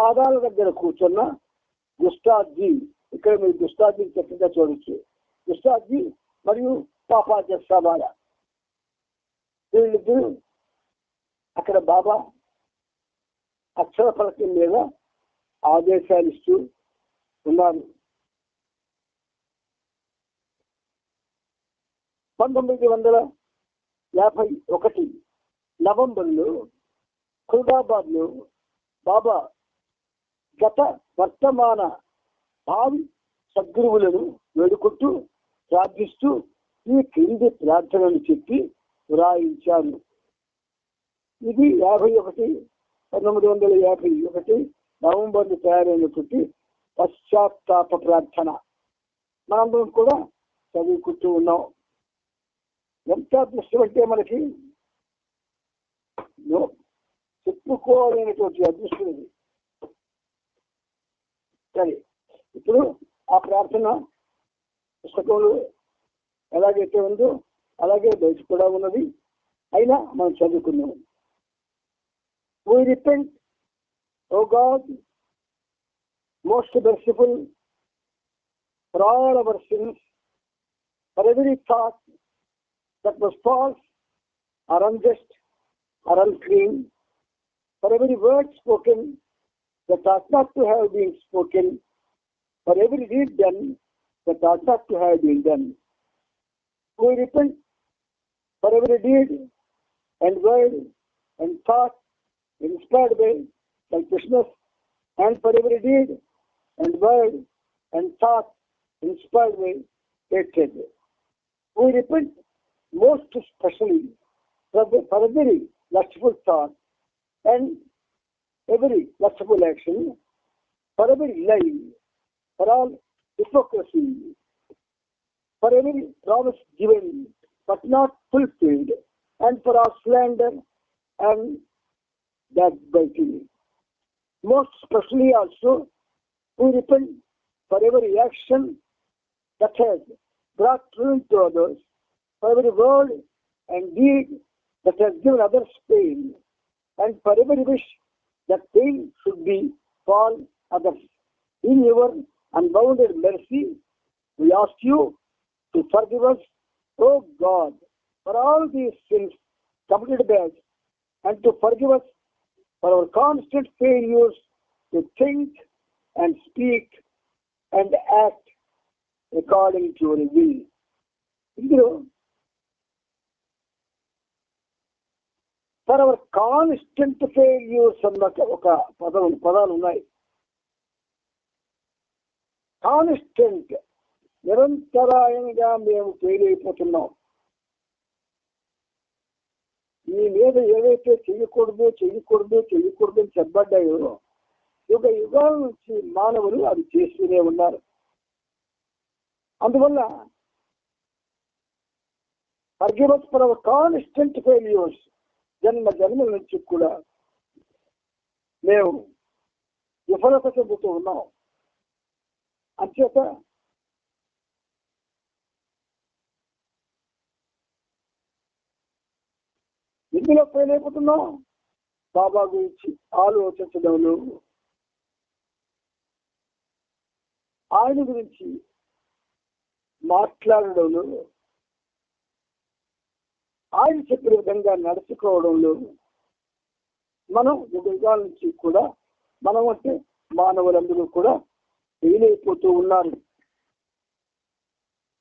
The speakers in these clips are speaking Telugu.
పాదాల దగ్గర కూర్చున్న గుస్తాద్జీ ఇక్కడ మీరు గుస్తాద్జీ చక్కగా చూడొచ్చు. గుస్తాద్జీ మరియు పాపాజ సభాల వీళ్ళిద్దరు అక్కడ బాబా అక్షర ఫలకం మీద ఆదేశాలు ఇస్తూ ఉన్నారు. పంతొమ్మిది వందల యాభై ఒకటి నవంబర్లో ఖుల్దాబాద్లో బాబా గత వర్తమాన భావి సద్గురువులను వేడుకుంటూ ప్రార్థిస్తూ ఈ క్రింది ప్రార్థనలు చెప్పి వ్రాయించారు. ఇది యాభై ఒకటి పంతొమ్మిది వందల యాభై ఒకటి నవంబర్లో తయారైనటువంటి పశ్చాత్తాప ప్రార్థన. మనందరం కూడా చదువుకుంటూ ఉన్నాం. ఎంత అదృష్టం అంటే మనకి చెప్పుకోవాలనేటువంటి అదృష్టం ఇది. సరే. ఇప్పుడు ఆ ప్రార్థన పుస్తకంలో ఎలాగైతే ఉందో అలాగే బయట కూడా ఉన్నది. అయినా మనం చదువుకున్నాం we repent O God most merciful for all our sins for every thought that was false or unjust or unclean for every word spoken that ought not to have been spoken, for every deed done that ought not to have been done. We repent for every deed and word and thought inspired by selfishness and for every deed and word and thought inspired by hatred. We repent most especially the, for every lustful thought and every lustful action, for every lie, for all hypocrisy, for every promise given but not fulfilled, and for our slander and backbiting. Most especially also, we repent for every action that has brought ruin to others, for every word and deed that has given others pain, and for every wish that they should be for others. In your unbounded mercy, we ask you to forgive us, O God, for all these sins committed by us and to forgive us for our constant failures to think and speak and act according to your will. You know, for our constant failures అన్న ఒక పదం పదాలు ఉన్నాయి. కాన్స్టెంట్ నిరంతరాయంగా మేము ఫెయిల్ అయిపోతున్నాం. మీ మీద ఏవైతే చెయ్యకూడదు చేయకూడదు చెయ్యకూడదు అని చెప్పబడ్డాయో యుగ యుగాల నుంచి మానవులు అది చేస్తూనే ఉన్నారు. అందువల్ల forgive us for our constant failures జన్మ జన్మల నుంచి కూడా మేము విఫలత చెందుతూ ఉన్నాం. అంచేత ఇందులో ఫెయిల్ అయిపోతున్నాం బాబా గురించి ఆలోచించడంలో. ఆయన గురించి మాట్లాడడంలో. ఆయన చెప్పిన విధంగా నడుచుకోవడంలో మనం యుగాల నుంచి కూడా మనం అంటే మానవులందరూ కూడా ఫెయిల్ అయిపోతూ ఉన్నారు.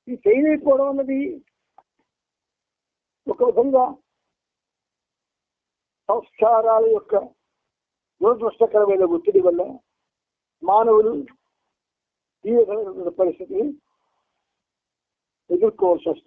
ఈ ఫెయిల్ అయిపోవడం అన్నది ఒక విధంగా సంస్కారాల యొక్క దురదృష్టకరమైన ఒత్తిడి వల్ల మానవులు ఈ విధమైన పరిస్థితిని ఎదుర్కోవాల్సి వస్తుంది.